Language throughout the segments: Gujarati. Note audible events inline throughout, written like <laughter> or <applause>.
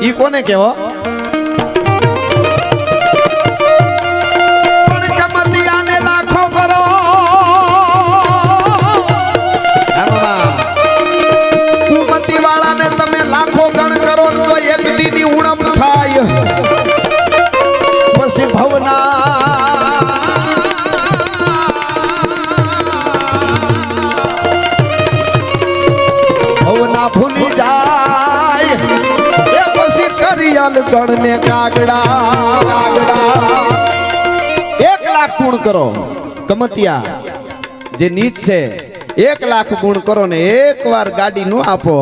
ઈ કોને કેવો પણ કમતિયાને કરિયલ ગણને કાગડા. એક લાખ ગુણ કરો. કમતિયા, જે નીચ છે, એક લાખ ગુણ કરો ને એક વાર ગાડી નો આપો.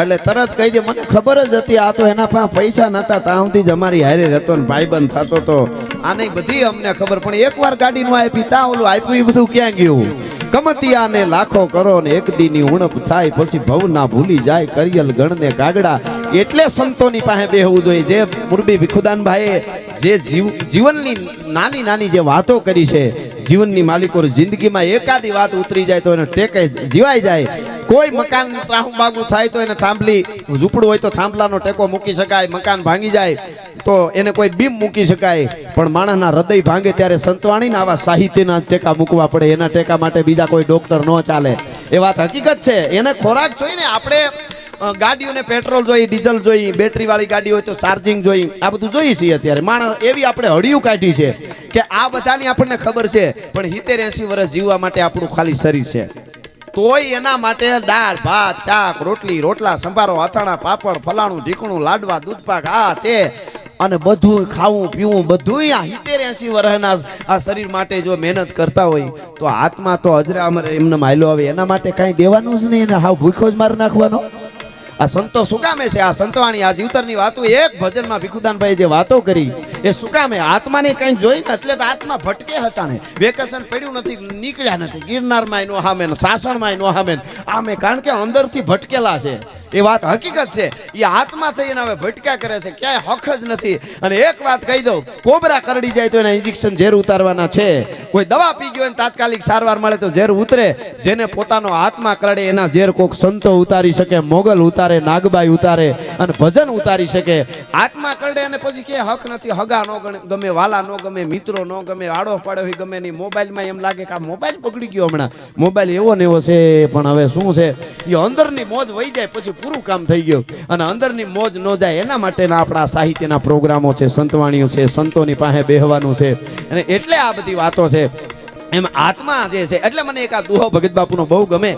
એટલે તરત કહી દે, મને ખબર જ હતી, આ તો એના પાસે પૈસા નતા ત્યાં સુધી જ અમારી હારે રહેતો ને ભાઈબંધ થતો તો. આને બધી અમને ખબર, પણ એકવાર ગાડી નો આપી, તા ઓલું આપ્યું, એ બધું ક્યાં ગયું? કમતિયાને લાખો કરો ને એક દીની ઉણપ થાય, પછી ભવ ના ભૂલી જાય, કરિયલ ગણને કાગડા એટલે સંતોની પાસે બેહવું જોઈએ. જે મુરબી ભીખુદાનભાઈએ જે જીવ જીવનની નાની નાની જે વાતો કરી છે, જીવનની માલિકો જિંદગીમાં એકાદી વાત ઉતરી જાય તો એને ટેકે જીવાઈ જાય. કોઈ મકાન ત્રાહું બાગું થાય તો એને થાંભલી ઝૂંપડું હોય તો થાંભલાનો ટેકો મૂકી શકાય, મકાન ભાંગી જાય. તો એને કોઈ બીમ મૂકી શકાય. પણ માણસના હૃદય ભાંગે ત્યારે સંતવાણીને આવા સાહિત્યના ટેકા મૂકવા પડે. એના ટેકા માટે બીજા કોઈ ડોક્ટર ન ચાલે. એ વાત હકીકત છે. એને ખોરાક જોઈ ને આપણે ગાડીઓને પેટ્રોલ જોઈ, ડીઝલ જોઈ, બેટરીવાળી ગાડી હોય તો ચાર્જિંગ જોઈ, આ બધું જોઈએ છીએ અત્યારે. માણસ એવી આપણે હળિયું કાઢી છે કે આ બધાની આપણને ખબર છે, પણ હિતેર એસી વર્ષ જીવવા માટે આપણું ખાલી શરીર છે. તોય એના માટે દાળ, ભાત, શાક, રોટલી, રોટલા, સંભારો, અથાણા, પાપડ, ફલાણું, ઢીકણું, લાડવા, દૂધપાક, આ, તે. અને બધું ખાવું, પીવું બધું આ સિત્તેર એસી વર્ષના આ શરીર માટે જો મહેનત કરતા હોય, તો આત્મા તો હજરા અમારે એમને માયલો આવે. એના માટે કાંઈ દેવાનું જ નહીં હાવ ભૂખો જ મારી નાખવાનો. આ સંતો શું કામે છે? આ સંતવાણી, આ જીવતરની વાતો એક ભજનમાં ભીખુદાનભાઈ જે વાતો કરી, એ શું કામે? આત્માને કંઈ જોઈ ને એટલે તો આત્મા ભટકે હતાને વેકેશન પડ્યું નથી, નીકળ્યા નથી. ગિરનારમાં એનો હામે સાસણમાં એનો હામે આમે કારણ કે અંદરથી ભટકેલા છે. એ વાત હકીકત છે. એ આત્મા થઈને હવે ભટક્યા કરે છે. ક્યાંય હક જ નથી. અને એક વાત કહી દઉં, કોબરા કરડી જાય તો એના ઇન્જેક્શન ઝેર ઉતારવાના છે. કોઈ દવા પી ગયો તાત્કાલિક સારવાર મળે તો ઝેર ઉતરે. જેને પોતાનો આત્મા કરડે એના ઝેર કોક સંતો ઉતારી શકે, મોગલ ઉતારે, નાગબાઈ ઉતારે અને ભજન ઉતારી શકે. આત્મા કરડે અને પછી કે હક નથી. હગા નો ગમે વાલા નો ગમે, મિત્રો નો ગમે, આડો પાડો ગમે નહીં. મોબાઈલમાં એમ લાગે કે આ મોબાઈલ પકડી ગયો હમણાં. મોબાઈલ એવો ને એવો છે, પણ હવે શું છે? એ અંદરની મોજ વહી જાય, પછી પૂરું કામ થઈ ગયું. અને અંદરની મોજ ન જાય એના માટેના આપણા સાહિત્યના પ્રોગ્રામો છે, સંતવાણીઓ છે, સંતોની પાસે બેહવાનું છે. અને એટલે આ બધી વાતો છે. એમ આત્મા જે છે, એટલે મને એક આ દુહો ભગત બાપુનો બહુ ગમે.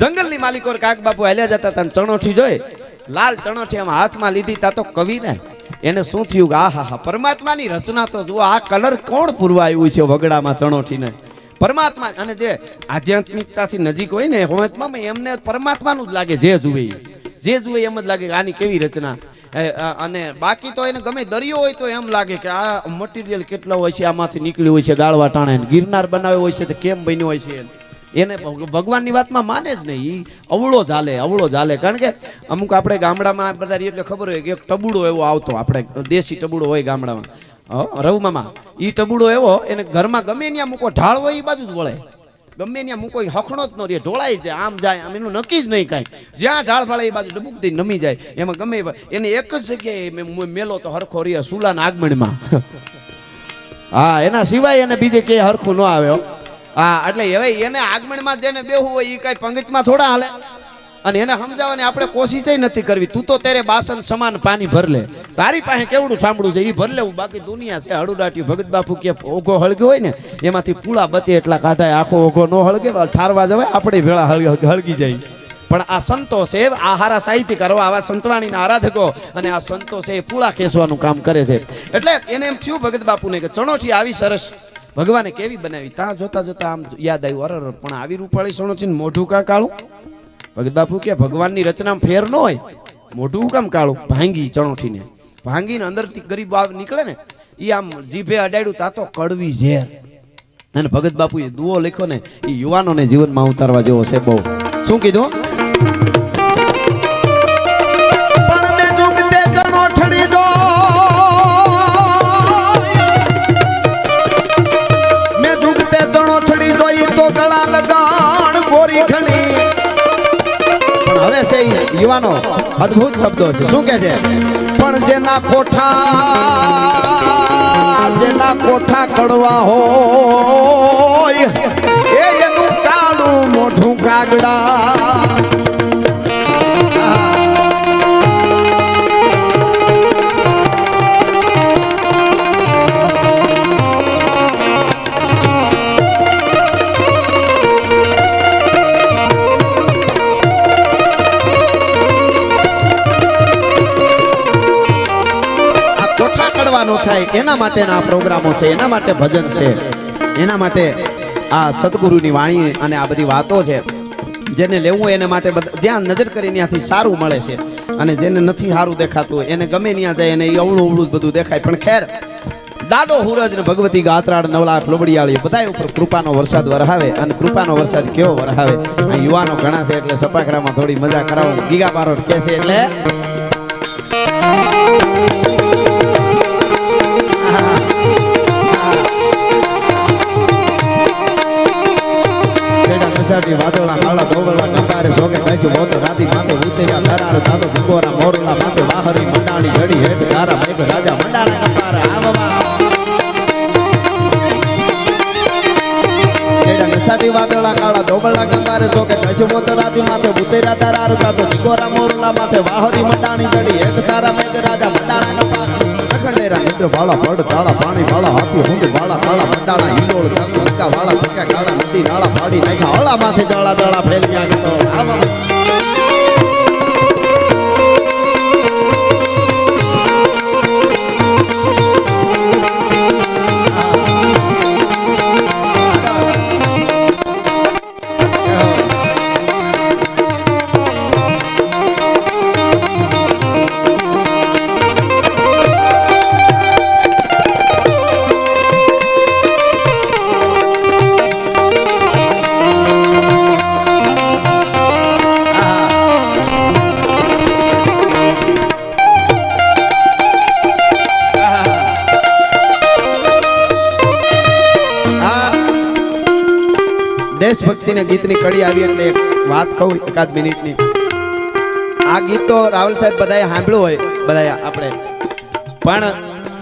જંગલની માલિકો કાક બાપુ હાલ્યા જતા ને ચણોઠી જોઈ. લાલ ચણોઠી આમ હાથમાં લીધી, તા તો કવિ ને. એને શું થયું આ હા હા, પરમાત્માની રચના તો જુઓ, આ કલર કોણ પૂરવા આવ્યું છે વગડામાં ચણોઠીને. પરમાત્મા, અને જે આધ્યાત્મિકતાથી નજીક હોય ને હોમેતમાં એમને પરમાત્માનું જ લાગે, જે જુએ. જે જુએ એમ જ લાગે કે આની કેવી રચના. અને બાકી તો એને ગમે દરિયો હોય તો એમ લાગે કે આ મટીરિયલ કેટલા હોય છે, આમાંથી નીકળ્યું હોય છે, ગાળવા ટાણે ગિરનાર બનાવ્યો હોય છે, તો કેમ બન્યો હોય છે એને? ભગ- ભગવાનની વાતમાં માને જ નહીં. એ અવળો ચાલે અવળો ચાલે કારણ કે અમુક આપણે ગામડામાં બધા એટલે ખબર હોય કે એક ટબુડો એવો આવતો, આપણે દેશી ટબુડો હોય ગામડામાં. રવમામાં એ ટબુડો એવો, એને ઘરમાં ગમે ત્યાં મૂકો ઢાળ હોય એ બાજુ જ વળે. ગમે ત્યાં મૂકો હખણો જ ન રહે ઢોળાઈ જાય આમ જાય, આમ એનું નક્કી જ નહીં કાંઈ. જ્યાં ઢાળ ફાળે એ બાજુ ડબુક દઈ નમી જાય. એમાં ગમે એને એક જ જગ્યાએ મેલો તો હરખો રહે સુલાના આગમનમાં <laughs> હા, એના સિવાય એને બીજે ક્યાંય હરખું ન આવે, હા. એટલે હવે એને આગમનમાં જેને બેહવું હોય એ કઈ પંગતમાં થોડા હાલે. અને એને સમજાવવાની આપણે કોશિશ નથી કરવી. તું તો તેરે બાસન સમાન પાણી ભર લે. તારી પાસે કેવડું સાંભળું છે? એ ભર લેવું બાકી દુનિયા છે. હળુડાટી ભગત બાપુ કે ઓઘો હળગ્યો હોય ને, એમાંથી પૂળા બચે એટલા કાઢાય આખો ઓઘો ન હળગે ઠારવા જવાય, આપણે ભેળા હળગી જાય પણ આ સંતો છે, આ હારા સાહિત્યકારો આવા સંતવાણીના આરાધકો અને આ સંતો છે, એ પૂળા ખેંચવાનું કામ કરે છે. એટલે એને એમ થયું ભગત બાપુને કે ચણોઠી આવી સરસ. ભગવાને કેવી બનાવી? ત્યાં જોતા જોતા આમ યાદ આવ્યું, અરર, પણ આવી રૂપાળી સણોચી મોઢું કાં કાળું? ભગત બાપુ કે ભગવાનની રચનામાં ફેર ન હોય. મોઢું કામ કાળું? ભાંગી ચણોઠીને. ભાંગીને અંદરથી ગરીબ આવ નીકળે ને એ આમ જીભે અડાડ્યું, તા તો કડવી ઝેર. અને ભગત બાપુએ દુઓ લખ્યો ને એ યુવાનોને જીવનમાં ઉતારવા જેવો છે બહુ. શું કીધું? અદ્ભુત શબ્દો છે. શું કે છે? પણ જેના કોઠા જેના કોઠા કડવા હોય કોઠા ન થાય. એના માટેના પ્રોગ્રામો છે, એના માટે ભજન છે. એના માટે આ સદગુરુની વાણી અને આ બધી વાતો છે. જેને લેવું એને માટે જ્યાં નજર કરી ત્યાંથી સારું મળે છે. અને જેને નથી સારું દેખાતું, એને ગમે ત્યાં જાય એને અવળું અવળું જ બધું દેખાય. પણ ખેર, દાડો હુરજ ને ભગવતી ગાત્રાળ નવલાખ લોબડિયાળી બધા ઉપર કૃપાનો વરસાદ વરહાવે અને કૃપાનો વરસાદ કેવો વરહાવે. યુવાનો ઘણા છે એટલે સપાખરામાં થોડી મજા કરાવો. ગીગા બારોટ કે છે એટલે કસાટી વાદળા કાળા ધોવળા કંકારે સોગે કાચી મોતો રાતી માથે ઉતર્યા ધરાર તાતો ભીકોરા મોરલા માથે વાહરી મંડાણી ઘડી હેઠ તારા મેઘ રાજા મંડાણા કંકારે આવવા સાડી વાદળા કાળા ધોબળા કંકારે ચોકે કાચી મોત રાતી માથે ઉતર્યા તારા તાતો ભીકોરા મોરલા માથે વાહરી મંડાણી ઘડી હેઠ તારા મેઘ રાજા નિદ્ર વાળા પડ તાળા પાણી વાળા હાથી હુંડ વાળા તાળા મંડાળા હિલોળ ધક્કા, વાળા ધક્કા કાળા નદી નાળા પાડી નાખ્યા. હળા માથે જાળા દાળા ફેરવ્યા આવા દેશભક્તિના ગીતની કડી આવી એટલે વાત કહું એકાદ મિનિટની. આ ગીત તો રાહુલ સાહેબ બધાએ સાંભળ્યું હોય, બધાએ આપણે. પણ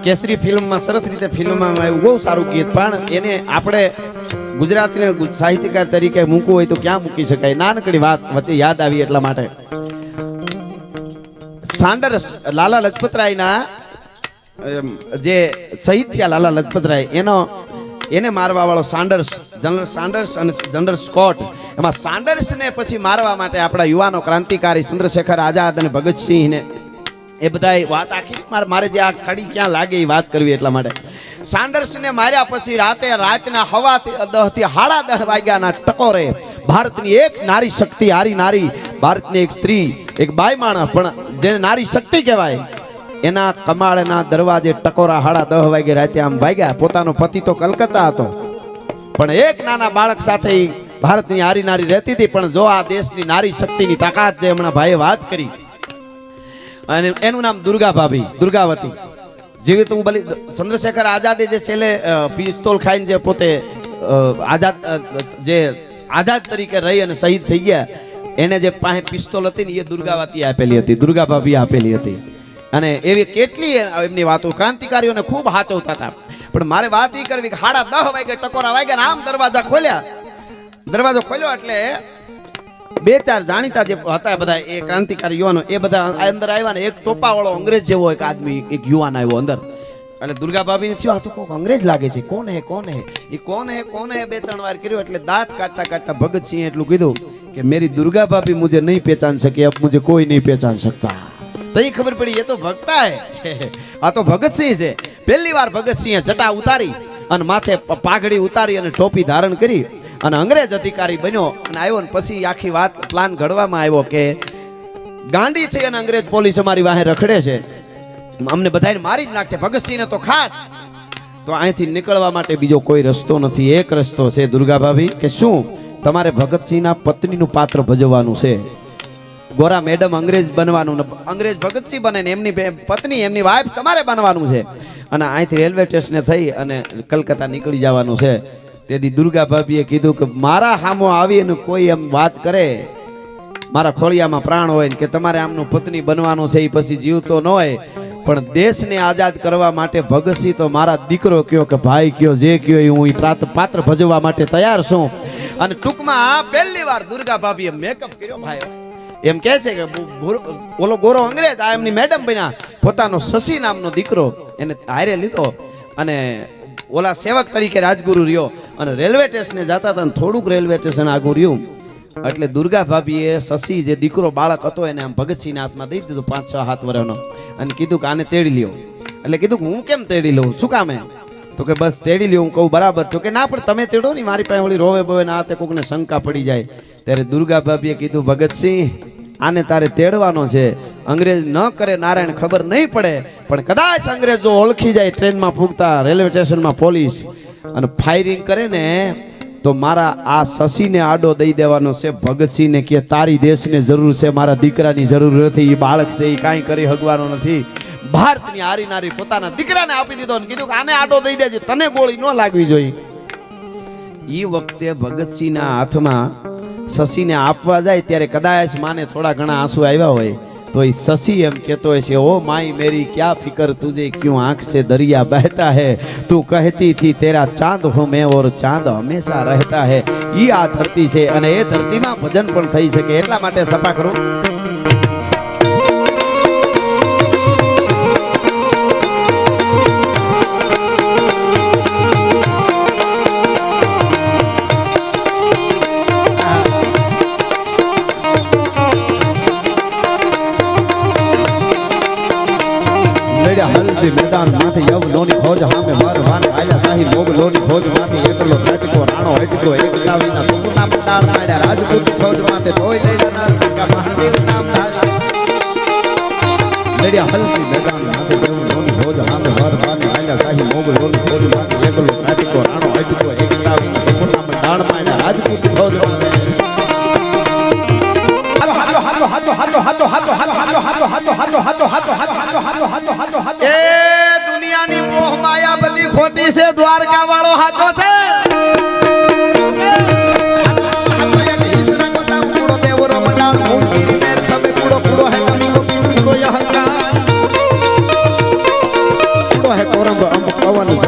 કેસરી ફિલ્મમાં, સરસ રીતે ફિલ્મમાં આવ્યું બહુ સારું ગીત, પણ એને આપણે ગુજરાતીને સાહિત્યકાર તરીકે મૂકવું હોય તો ક્યાં મૂકી શકાય? નાનકડી વાત વચ્ચે યાદ આવી એટલા માટે. સાંડર્સ લાલા લજપતરાયના જે શહીદ થયા લાલા લજપતરાય, એનો એને મારવા વાળો સાન્ડર્સ જનરલ સાન્ડર્સ અને જનરલ સ્કોટ. એમાં સાન્ડર્સને પછી મારવા માટે આપણા યુવાનો ક્રાંતિકારી ચંદ્રશેખર આઝાદ અને ભગતસિંહને એ બધા વાત આખી. મારે મારે જે આ ખડી ક્યાં લાગે એ વાત કરવી એટલા માટે. સાન્ડર્સને માર્યા પછી રાતે રાતના હવાથી દહથી હાડા દહ વાગ્યાના ટકોરે ભારતની એક નારી શક્તિ, હારી નારી. ભારતની એક સ્ત્રી, એક બાઈ માણસ પણ જેને નારી શક્તિ કહેવાય એના કમાળના દરવાજે ટકોરા હાડા દહ વાગે રાતે આમ ભાગ્યા પોતાનો પતિ તો કલકત્તા હતો. પણ એક નાના બાળક સાથે ભારતની હારી નારી રહેતી હતી, પણ જો આ દેશની નારી શક્તિની તાકાત જે હમણાં ભાઈએ વાત કરી. અને એનું નામ દુર્ગા ભાભી, દુર્ગાવતી. જેવી તો હું બલી ચંદ્રશેખર આઝાદે જે છેલ્લે પિસ્તોલ ખાઈને જે પોતે આઝાદ જે આઝાદ તરીકે રહી અને શહીદ થઈ ગયા, એને જે પાસે પિસ્તોલ હતી ને એ દુર્ગાવતી આપેલી હતી, દુર્ગા ભાભી આપેલી હતી. અને એવી કેટલી એમની વાતો ક્રાંતિકારીઓને ખૂબ હાચવતા હતા. પણ મારે વાત એ કરવી કે હાડા દહ વાગે ટકોરા વાગ્યા આમ દરવાજા ખોલ્યા. દરવાજો ખોલ્યો એટલે બે ચાર જાણીતા જે હતા બધા એ ક્રાંતિકારી યુવાનો, એ બધા અંદર આવ્યા ને એક ટોપા અંગ્રેજ જેવો એક આદમી, એક યુવાન આવ્યો અંદર. એટલે દુર્ગા ભાભી ને થયું, આ તો કોક અંગ્રેજ લાગે છે કોણ હે કોણ હે એ કોણ હે કોણ હે બે ત્રણ વાર કર્યું એટલે દાંત કાઢતા કાઢતા ભગતસિંહ એટલું કીધું કે, મેરી દુર્ગા ભાભી મુજે નહીં પહેચાન શકે, અબ મુજે કોઈ નહીં પહેચાન શકતા. તો એ ખબર પડી, એ તો ભક્તા હે <laughs> આ તો ભગતસિંહ છે. પહેલી વાર ભગતસિંહે જટા ઉતારી અને માથે પાઘડી ઉતારી અને ટોપી ધારણ કરી અને અંગ્રેજ અધિકારી બન્યો અને આવ્યો ને પછી આખી વાત પ્લાન ઘડવામાં આવ્યો કે ગાંધી થઈ અને અંગ્રેજ પોલીસ અમારી વાહે રખડે છે. અમને બધાને મારી જ નાખશે. ભગતસિંહને તો ખાસ. તો અહીંથી નીકળવા માટે બીજો કોઈ રસ્તો નથી. એક રસ્તો છે દુર્ગા ભાભી કે શું? તમારે ભગતસિંહના પત્નીનું પાત્ર ભજવવાનું છે. ગોરા મેડમ અંગ્રેજ બનવાનું અંગ્રેજ ભગતસિંહ બને એમની પત્ની, એમની વાઈફ તમારે બનવાનું છે. અને અહીંથી રેલવે સ્ટેશને થઈ અને કલકત્તા નીકળી જવાનું છે. તેથી દુર્ગા ભાભીએ કીધું કે મારા સામો આવી અને કોઈ એમ વાત કરે, મારા ખોળિયામાં પ્રાણ હોય કે તમારે આમનું પત્ની બનવાનું છે, એ પછી જીવતો ન હોય, પણ દેશને આઝાદ કરવા માટે ભગતસિંહ તો મારા દીકરો કયો કે ભાઈ કયો, જે કયો, એ હું પાત્ર ભજવવા માટે તૈયાર છું. અને ટૂંકમાં આ પહેલી વાર દુર્ગા ભાભીએ મેકઅપ કર્યો ભાઈ એમ કહે છે કે ઓલો ગોરો અંગ્રેજ આ એમની મેડમ બન્યા. પોતાનો શશી નામનો દીકરો એને હારે લીધો અને ઓલા સેવક તરીકે રાજગુરુ રહ્યો અને રેલવે સ્ટેશને જતા હતા થોડુંક રેલવે સ્ટેશન આગું રહ્યું. એટલે દુર્ગા ભાભીએ શશી જે દીકરો બાળક હતો એને આમ ભગતસિંહના હાથમાં દઈ દીધું પાંચ, છ હાથ વર્ષનો અને કીધું કે આને તેડી લ્યો. એટલે કીધું કે હું કેમ તેડી લઉં? શું કામ એમ? તો કે બસ તેડી લ્યો, હું કહું બરાબર. તો કે ના, પણ તમે તેડો ને, મારી પાસે ઓળી રોવે બોવે ના તે કોકને શંકા પડી જાય. ત્યારે દુર્ગા ભાભીએ કીધું ભગતસિંહ આને તારે તેડવાનો છે. અંગ્રેજ ન કરે, નારાયણ ખબર નહીં પડે. પણ કદાચ અંગ્રેજ ઓળખી જાય, ટ્રેનમાં ફૂગતા રેલવે સ્ટેશનમાં પોલીસ અને ફાયરિંગ કરે ને, તો મારા આ શશીને આડો દઈ દેવાનો છે. ભગતસિંહને કે તારી દેશને જરૂર છે, મારા દીકરાની જરૂર નથી. એ બાળક છે એ કાંઈ કરી હગવાનો નથી. ભારતની હારી પોતાના દીકરાને આપી દીધો અને કીધું કે આને આડો દઈ દેજે, તને ગોળી ન લાગવી જોઈએ. એ વખતે ભગતસિંહના હાથમાં શશીને આપવા જાય ત્યારે કદાચ માને થોડા ઘણા આંસુ આવ્યા હોય, તો એ શશી એમ કહેતો છે ઓ માય મેરી, ક્યાં ફિકર તુજે, ક્યું આંખ સે દરિયા બહેતા હે? તું કહેતી થી તેરા ચાંદ હો મેં ઓર ચાંદ હંમેશા રહેતા હે. ઈ આ ધરતી છે અને એ ધરતીમાં ભજન પણ થઈ શકે, એટલા માટે સફા કરું. લડ્યા હલ્દી મેદાનમાંથી યવ લોની ફોજ હામે મરવાન આયા સાહી મોગ લોની ફોજમાંથી એકલો ત્રટકો રાણો હટકો એક દાવીના ટુકડા મંડાર માડ્યા રાજપૂત ખોજમાંથી ધોઈ લઈ ટકા મહાદેવ નામ ધારા લડ્યા હલ્દી એ દુનિયાની મોહ માયા બધી ખોટી છે દ્વારકા વાળો હાચો છે